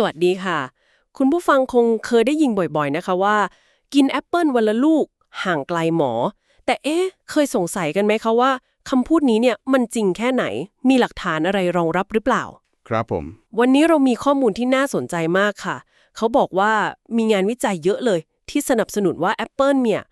สวัสดีค่ะ คุณผู้ฟังคงเคยได้ยินบ่อยๆนะคะว่า กินแอปเปิลวันละลูก ห่างไกลหมอ แต่เอ๊ะ เคยสงสัยกันไหมคะว่าคำพูดนี้เนี่ยมันจริงแค่ไหน มีหลักฐานอะไรรองรับหรือเปล่า ครับผม วันนี้เรามีข้อมูลที่น่าสนใจมากค่ะ เขาบอกว่ามีงานวิจัยเยอะเลย ที่สนับสนุนว่าแอปเปิลเนี่ย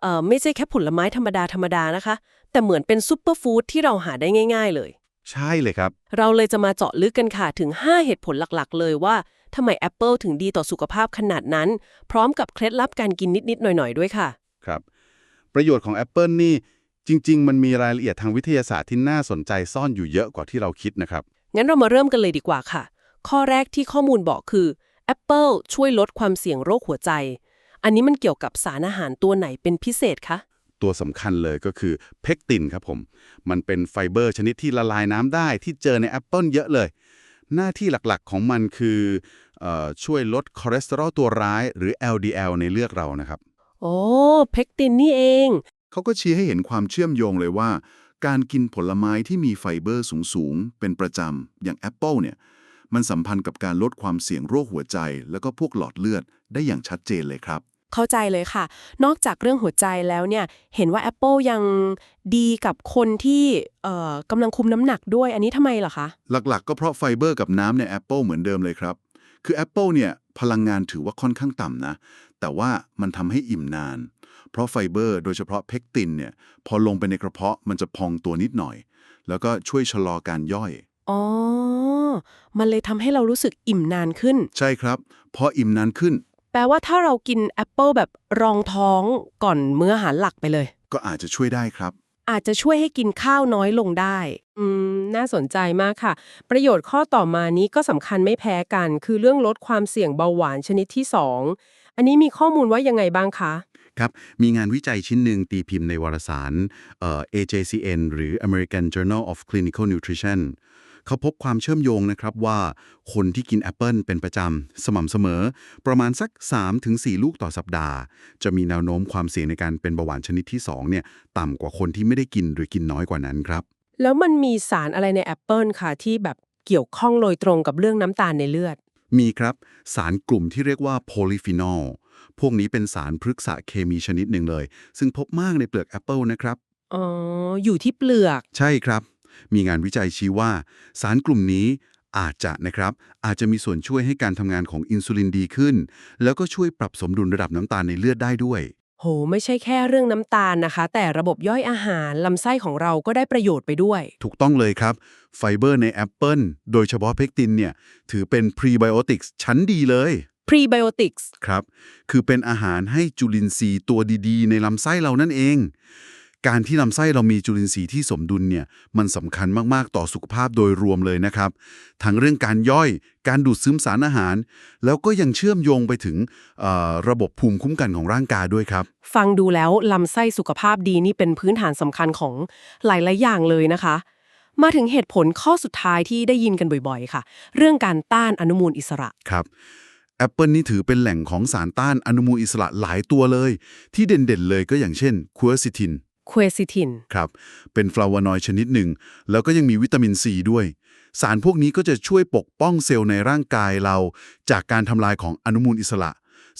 เอ่อไม่ใช่แค่ผลไม้ธรรมดาธรรมดานะคะ แต่เหมือนเป็นซูเปอร์ฟู้ดที่เราหาได้ง่าย ๆ เลย ใช่เลยครับ เราเลยจะมาเจาะลึกกันค่ะ ถึง 5 เหตุผลหลักๆ เลยว่าทำไมแอปเปิลถึงดีต่อสุขภาพขนาดนั้น พร้อมกับเคล็ดลับการกินนิด ๆ หน่อย ๆ ด้วยค่ะ ครับ ประโยชน์ของแอปเปิลนี่จริง ๆ มันมีรายละเอียดทางวิทยาศาสตร์ที่น่าสนใจซ่อนอยู่เยอะกว่าที่เราคิดนะครับ งั้นเรามาเริ่มกันเลยดีกว่าค่ะ ข้อแรกที่ข้อมูลบอกคือแอปเปิลช่วยลดความเสี่ยงโรคหัวใจ อันนี้มันเกี่ยวกับสารอาหารตัวไหนเป็นพิเศษคะ ตัวสำคัญเลยก็คือเพกตินครับผม มันเป็นไฟเบอร์ชนิดที่ละลายน้ำได้ที่เจอในแอปเปิลเยอะเลย หน้าที่หลักๆของมันคือเออช่วยลดคอเลสเตอรอลตัวร้าย หรือ LDL ในเลือดเรานะครับ โอ้เพกตินนี่เอง เขาก็ชี้ให้เห็นความเชื่อมโยงเลยว่า การกินผลไม้ที่มีไฟเบอร์สูงๆ เป็นประจำอย่างแอปเปิลเนี่ยมันสัมพันธ์กับการลดความเสี่ยงโรคหัวใจ แล้วก็พวกหลอดเลือดได้อย่างชัดเจนเลยครับ เข้าใจเลยค่ะ นอกจากเรื่องหัวใจแล้วเนี่ย เห็นว่า Apple ยังดีกับคนที่เอ่อกำลังคุมน้ำหนักด้วย อันนี้ทำไมเหรอคะ หลักๆ ก็เพราะไฟเบอร์กับน้ำในแอปเปิลเหมือนเดิมเลยครับ คือแอปเปิลเนี่ยพลังงานถือว่าค่อนข้างต่ำนะ แต่ว่ามันทำให้อิ่มนาน เพราะไฟเบอร์โดยเฉพาะเพกตินเนี่ย พอลงไปในกระเพาะมันจะพองตัวนิดหน่อย แล้วก็ช่วยชะลอการย่อย อ๋อ มันเลยทำให้เรารู้สึกอิ่มนานขึ้น ใช่ครับ พออิ่มนานขึ้นแป ลว่าถ้าเรากินแอปเปิลแบบรองท้องก่อนมื้ออาหารหลักไปเลย ก็อาจจะช่วยได้ครับ อาจจะช่วยให้กินข้าวน้อยลงได้ อืม น่าสนใจมากค่ะ ประโยชน์ข้อต่อมานี้ก็สำคัญไม่แพ้กัน คือเรื่องลดความเสี่ยงเบาหวานชนิดที่ 2 อันนี้มีข้อมูลว่ายังไงบ้างคะครับ มีงานวิจัยชิ้นหนึ่งตีพิมพ์ในวารสารเอ่อ AJCN หรือ American Journal of Clinical Nutrition เขาพบความเชื่อมโยงนะครับว่าคนที่กินแอปเปิลเป็นประจำ สม่ำเสมอ ประมาณสัก 3-4 ลูกต่อสัปดาห์ จะมีแนวโน้มความเสี่ยงในการเป็นเบาหวานชนิดที่2เนี่ยต่ำกว่าคนที่ไม่ได้กินหรือกินน้อยกว่านั้นครับ แล้วมันมีสารอะไรในแอปเปิลค่ะที่แบบเกี่ยวข้องโดยตรงกับเรื่องน้ำตาลในเลือด มีครับ สารกลุ่มที่เรียกว่าโพลีฟีนอลพวกนี้เป็นสารพฤกษเคมีชนิดหนึ่งเลย ซึ่งพบมากในเปลือกแอปเปิลนะครับอ๋อ อยู่ที่เปลือก ใช่ครับ มีงานวิจัยชี้ว่า สารกลุ่มนี้อาจจะนะครับอาจจะมีส่วนช่วยให้การทำงานของอินซูลินดีขึ้น แล้วก็ช่วยปรับสมดุลระดับน้ำตาลในเลือดได้ด้วย โห ไม่ใช่แค่เรื่องน้ำตาลนะคะ แต่ระบบย่อยอาหารลำไส้ของเราก็ได้ประโยชน์ไปด้วย ถูกต้องเลยครับ ไฟเบอร์ในแอปเปิลโดยเฉพาะเพกตินเนี่ย ถือเป็นพรีไบโอติกส์ชั้นดีเลย prebiotics ครับ คือเป็นอาหารให้จุลินทรีย์ตัวดีๆ ในลำไส้เรานั่นเอง การที่ลำไส้เรามีจุลินทรีย์ที่สมดุลเนี่ยมันสำคัญมากๆต่อสุขภาพโดยรวมเลยนะครับ ทั้งเรื่องการย่อย การดูดซึมสารอาหาร แล้วก็ยังเชื่อมโยงไปถึงเอ่อระบบภูมิคุ้มกันของร่างกายด้วยครับ ฟังดูแล้วลำไส้สุขภาพดีนี่เป็นพื้นฐานสำคัญของหลายๆอย่างเลยนะคะ มาถึงเหตุผลข้อสุดท้ายที่ได้ยินกันบ่อยๆ ค่ะ เรื่องการต้านอนุมูลอิสระครับแอปเปิลนี่ถือเป็นแหล่งของสารต้านอนุมูลอิสระหลายตัวเลย ที่เด่นๆเลยก็อย่างเช่นคัวซิทิน quercetin ครับ เป็นฟลาวานอยด์ชนิดหนึ่ง แล้วก็ยังมีวิตามินซีด้วย สารพวกนี้ก็จะช่วยปกป้องเซลล์ในร่างกายเรา จากการทำลายของอนุมูลอิสระ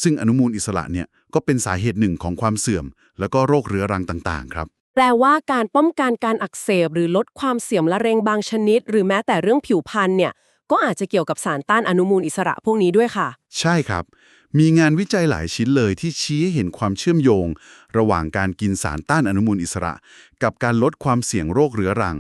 ซึ่งอนุมูลอิสระเนี่ยก็เป็นสาเหตุหนึ่งของความเสื่อม แล้วก็โรคเรื้อรังต่างๆ ครับแปลว่าการป้องกันการอักเสบหรือลดความเสี่ยมละเร็งบางชนิด หรือแม้แต่เรื่องผิวพรรณเนี่ย ก็อาจจะเกี่ยวกับสารต้านอนุมูลอิสระพวกนี้ด้วยค่ะ ใช่ครับ มีงานวิจัยหลายชิ้นเลยที่ชี้ให้เห็นความเชื่อมโยง ระหว่างการกินสารต้านอนุมูลอิสระ กับการลดความเสี่ยงโรคเรื้อรัง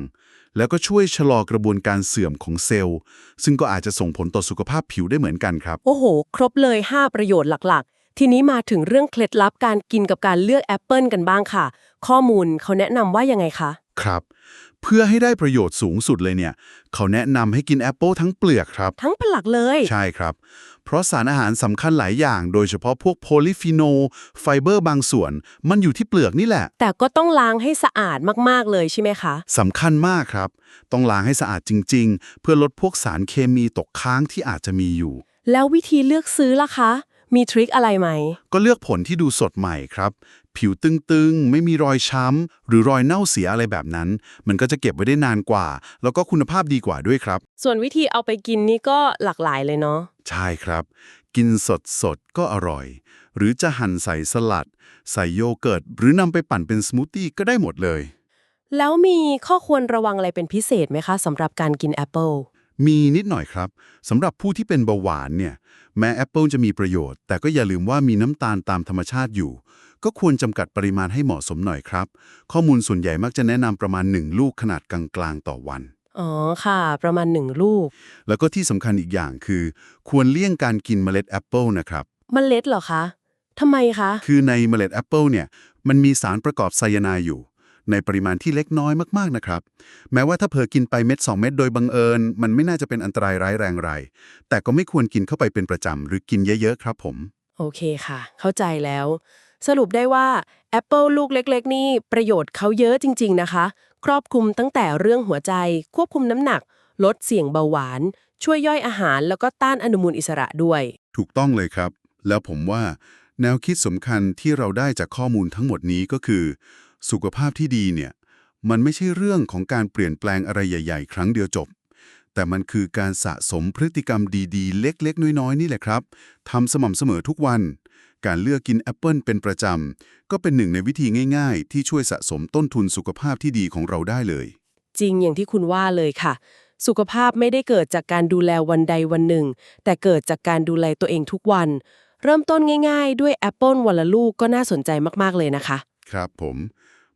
แล้วก็ช่วยชะลอกระบวนการเสื่อมของเซลล์ ซึ่งก็อาจจะส่งผลต่อสุขภาพผิวได้เหมือนกันครับ โอ้โห ครบเลย 5 ประโยชน์หลักๆ ทีนี้มาถึงเรื่องเคล็ดลับการกินกับการเลือกแอปเปิลกันบ้างค่ะ ข้อมูลเขาแนะนำว่ายังไงคะ ครับ เพื่อให้ได้ประโยชน์สูงสุดเลยเนี่ย เขาแนะนำให้กินแอปเปิลทั้งเปลือกครับ ทั้งผลักเลย ใช่ครับ เพราะสารอาหารสำคัญหลายอย่าง โดยเฉพาะพวกโพลีฟีโนลไฟเบอร์บางส่วน มันอยู่ที่เปลือกนี่แหละ แต่ก็ต้องล้างให้สะอาดมาก ๆ เลยใช่ไหมคะสำคัญมากครับ ต้องล้างให้สะอาดจริง ๆ เพื่อลดพวกสารเคมีตกค้างที่อาจจะมีอยู่ แล้ววิธีเลือกซื้อล่ะคะ มีทริคอะไรไหม ก็เลือกผลที่ดูสดใหม่ครับ ผิวตึงๆ ไม่มีรอยช้ำ หรือรอยเน่าเสียอะไรแบบนั้น มันก็จะเก็บไว้ได้นานกว่า แล้วก็คุณภาพดีกว่าด้วยครับ ส่วนวิธีเอาไปกินนี่ก็หลากหลายเลยเนาะ ใช่ครับ กินสดสดๆก็อร่อย หรือจะหั่นใส่สลัด ใส่โยเกิร์ต หรือนำไปปั่นเป็นสมูทตี้ก็ได้หมดเลย แล้วมีข้อควรระวังอะไรเป็นพิเศษไหมคะสำหรับการกินแอปเปิลมีนิดหน่อยครับสำหรับผู้ที่เป็นเบาหวานเนี่ยแม้แอปเปิลจะมีประโยชน์ แต่ก็อย่าลืมว่ามีน้ำตาลตามธรรมชาติอยู่ ก็ควรจำกัดปริมาณให้เหมาะสมหน่อยครับ ข้อมูลส่วนใหญ่มักจะแนะนำประมาณ 1 ลูกขนาดกลางๆต่อวัน อ๋อค่ะ ประมาณหนึ่งลูก แล้วก็ที่สำคัญอีกอย่างคือ ควรเลี่ยงการกินเมล็ดแอปเปิลนะครับ เมล็ดเหรอคะทำไมคะ คือในเมล็ดแอปเปิลเนี่ยมันมีสารประกอบไซยาไนด์อยู่ ในปริมาณที่เล็กน้อยมากๆนะครับ แม้ว่าถ้าเผลอกินไปเม็ด 2 เม็ดโดยบังเอิญ มันไม่น่าจะเป็นอันตรายร้ายแรงไร แต่ก็ไม่ควรกินเข้าไปเป็นประจำหรือกินเยอะๆครับผม โอเคค่ะ เข้าใจแล้ว สรุปได้ว่าแอปเปิลลูกเล็ก ๆ นี่ประโยชน์เขาเยอะจริง ๆ นะคะ ครอบคลุมตั้งแต่เรื่องหัวใจ ควบคุมน้ำหนัก ลดเสี่ยงเบาหวาน ช่วยย่อยอาหารแล้วก็ต้านอนุมูลอิสระด้วย ถูกต้องเลยครับ แล้วผมว่า แนวคิดสำคัญที่เราได้จากข้อมูลทั้งหมดนี้ก็คือ สุขภาพที่ดีเนี่ย มันไม่ใช่เรื่องของการเปลี่ยนแปลงอะไรใหญ่ ๆ ครั้งเดียวจบ แต่มันคือการสะสมพฤติกรรมดีๆ เล็ก ๆ น้อยๆนี่แหละครับทำสม่ำเสมอทุกวัน การเลือกกินแอปเปิลเป็นประจำ ก็เป็นหนึ่งในวิธีง่ายๆ ที่ช่วยสะสมต้นทุนสุขภาพที่ดีของเราได้เลย จริงอย่างที่คุณว่าเลยค่ะ สุขภาพไม่ได้เกิดจากการดูแลวันใดวันหนึ่ง แต่เกิดจากการดูแลตัวเองทุกวัน เริ่มต้นง่ายๆ ด้วยแอปเปิลวันละลูกก็น่าสนใจมากๆเลยนะคะ ครับผม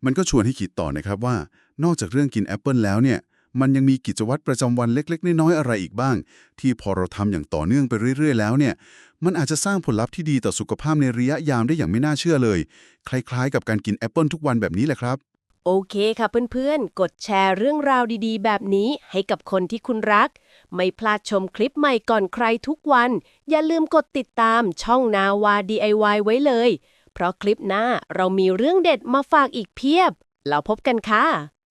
มันก็ชวนให้คิดต่อนะครับว่า นอกจากเรื่องกินแอปเปิลแล้วเนี่ยมันยังมีกิจวัตรประจำวันเล็ก ๆ น้อยๆอะไรอีกบ้าง ที่พอเราทำอย่างต่อเนื่องไปเรื่อย ๆ แล้วเนี่ย มันอาจจะสร้างผลลัพธ์ที่ดีต่อสุขภาพในระยะยาวได้อย่างไม่น่าเชื่อเลย คล้ายๆ กับการกินแอปเปิลทุกวันแบบนี้แหละครับ โอเคค่ะเพื่อนๆ กดแชร์เรื่องราวดีๆ แบบนี้ให้กับคนที่คุณรัก ไม่พลาดชมคลิปใหม่ก่อนใครทุกวัน อย่าลืมกดติดตามช่องนาวา DIY ไว้เลย เพราะคลิปหน้าเรามีเรื่องเด็ดมาฝากอีกเพียบ แล้วพบกันค่ะ